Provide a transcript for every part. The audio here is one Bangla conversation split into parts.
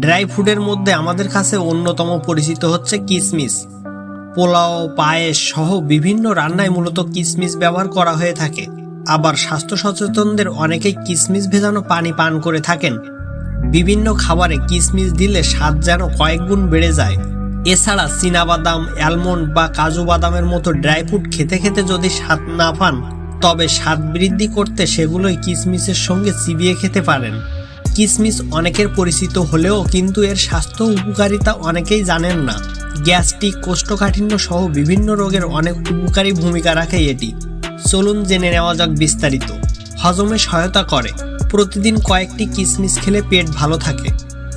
ড্রাই ফুডের মধ্যে আমাদের কাছে অন্যতম পরিচিত হচ্ছে কিসমিস। পোলাও, পায়েস সহ বিভিন্ন রান্নায় মূলত কিসমিস ব্যবহার করা হয়ে থাকে। আবার স্বাস্থ্য সচেতনদের অনেকেই কিসমিস ভেজানো পানি পান করে থাকেন। বিভিন্ন খাবারে কিসমিস দিলে স্বাদ যেন কয়েক গুণ বেড়ে যায়। এছাড়া চীনাবাদাম, অ্যালমন্ড বা কাজু বাদামের মতো ড্রাই ফ্রুট খেতে খেতে যদি স্বাদ না পান, তবে স্বাদ বৃদ্ধি করতে সেগুলোই কিসমিসের সঙ্গে চিবিয়ে খেতে পারেন। কিসমিস অনেকের পরিচিত হলেও কিন্তু এর স্বাস্থ্য উপকারিতা অনেকেই জানেন না। গ্যাস্ট্রিক কোষ্ঠকাঠিন্য সহ বিভিন্ন রোগের অনেক উপকারী ভূমিকা রাখে এটি। চলুন জেনে নেওয়া যাক বিস্তারিত। হজমে সহায়তা করে। প্রতিদিন কয়েকটি কিসমিস খেলে পেট ভালো থাকে।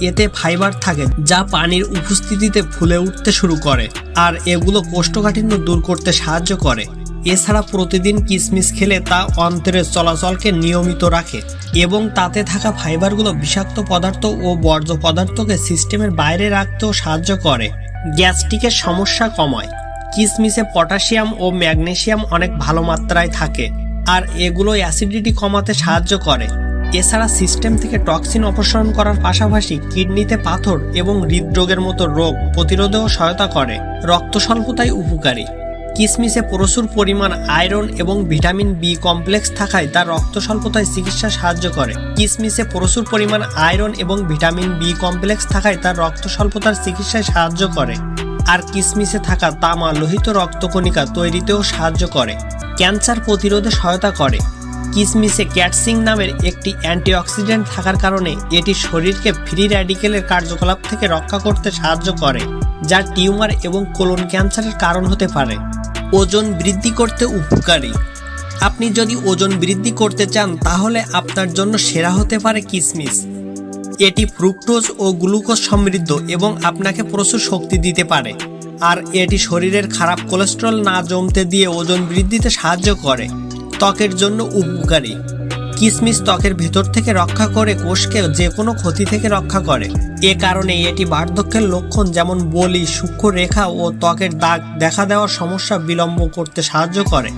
এতে ফাইবার থাকে যা পানির উপস্থিতিতে ফুলে উঠতে শুরু করে। আর এগুলো কোষ্ঠকাঠিন্য দূর করতে সাহায্য করে। এছাড়া প্রতিদিন কিসমিস খেলে তা অন্তরের চলাচলকে নিয়মিত রাখে এবং তাতে থাকা ফাইবারগুলো বিষাক্ত পদার্থ ও বর্জ্য পদার্থকে সিস্টেমের বাইরে রাখতেও সাহায্য করে। গ্যাস্ট্রিকের সমস্যা কমায়। কিসমিসে পটাশিয়াম ও ম্যাগনেসিয়াম অনেক ভালো মাত্রায় থাকে আর এগুলো অ্যাসিডিটি কমাতে সাহায্য করে। এছাড়া সিস্টেম থেকে টক্সিন অপসারণ করার পাশাপাশি কিডনিতে পাথর এবং হৃদরোগের মতো রোগ প্রতিরোধেও সহায়তা করে। রক্ত স্বল্পতায় উপকারী। কিসমিসে প্রচুর পরিমাণ আয়রন এবং ভিটামিন বি কমপ্লেক্স থাকায় তা রক্ত স্বল্পতায় চিকিৎসা সাহায্য করে। কিসমিসে প্রচুর পরিমাণ আয়রন এবং ভিটামিন বি কমপ্লেক্স থাকায় তার রক্ত স্বল্পতার চিকিৎসায় সাহায্য করে। আর কিসমিসে থাকা তামা লোহিত রক্তকণিকা তৈরিতেও সাহায্য করে। ক্যান্সার প্রতিরোধে সহায়তা করে। কিসমিসে ক্যাটসিং নামের একটি অ্যান্টিঅক্সিডেন্ট থাকার কারণে এটি শরীরকে ফ্রি র্যাডিকেলের কার্যকলাপ থেকে রক্ষা করতে সাহায্য করে, যা টিউমার এবং কোলন ক্যান্সারের কারণ হতে পারে। ওজন বৃদ্ধি করতে উপকারী। আপনি যদি ওজন বৃদ্ধি করতে চান, তাহলে আপনার জন্য সেরা হতে পারে কিসমিস। এটি ফ্রুক্টোজ ও গ্লুকোজ সমৃদ্ধ এবং আপনাকে প্রচুর শক্তি দিতে পারে। আর এটি শরীরের খারাপ কোলেস্ট্রল না জমতে দিয়ে ওজন বৃদ্ধিতে সাহায্য করে। ত্বকের জন্য উপকারী। কিসমিস ত্বকের ভেতর থেকে রক্ষা করে কোষকে যে কোনো ক্ষতি থেকে রক্ষা করে। এ কারণে এটি বার্ধক্যের লক্ষণ যেমন বলি সূক্ষ্ম রেখা ও ত্বকের দাগ দেখা দেওয়ার সমস্যা বিলম্ব করতে সাহায্য করে।